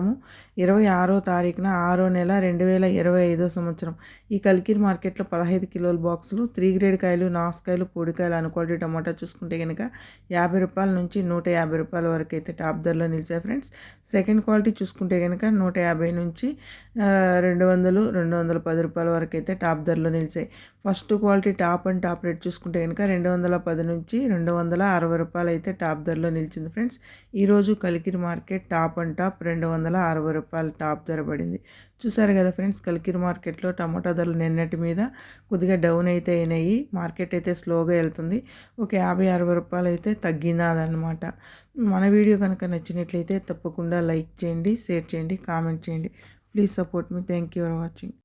బేస్తవారము ఇరవై ఆరో తారీఖున ఆరో నెల రెండు వేల ఇరవై ఐదో సంవత్సరం. ఈ కలికిరి మార్కెట్లో పదహైదు కిలోల బాక్సులు త్రీ గ్రేడ్ కాయలు నాసుకాయలు పొడికాయలు అనుకోటి టమాటా చూసుకుంటే కనుక యాభై రూపాయల నుంచి నూట యాభై రూపాయల వరకు అయితే టాప్ ధరలో నిలిచాయి ఫ్రెండ్స్. సెకండ్ క్వాలిటీ చూసుకుంటే కనుక నూట యాభై నుంచి రెండు వందలు రెండు వందల పది రూపాయల వరకు అయితే టాప్ ధరలో నిలిచాయి. First quality top and top rate చూసుకుంటే కనుక రెండు వందల పది నుంచి రెండు వందల అరవై రూపాయలు అయితే టాప్ ధరలో నిలిచింది ఫ్రెండ్స్. ఈరోజు Kalikiri market top and top రెండు వందల వందల అరవై రూపాయలు టాప్ ధర పడింది. చూసారు కదా ఫ్రెండ్స్ కలికిరి మార్కెట్లో టమాటా ధరలు నిన్నటి మీద కొద్దిగా డౌన్ అయితే అయినాయి. మార్కెట్ అయితే స్లోగా వెళ్తుంది. ఒక యాభై అరవై రూపాయలు అయితే తగ్గినదనమాట మన వీడియో కనుక నచ్చినట్లయితే తప్పకుండా లైక్ చేయండి షేర్ చేయండి కామెంట్ చేయండి. Please support me. Thank you for watching.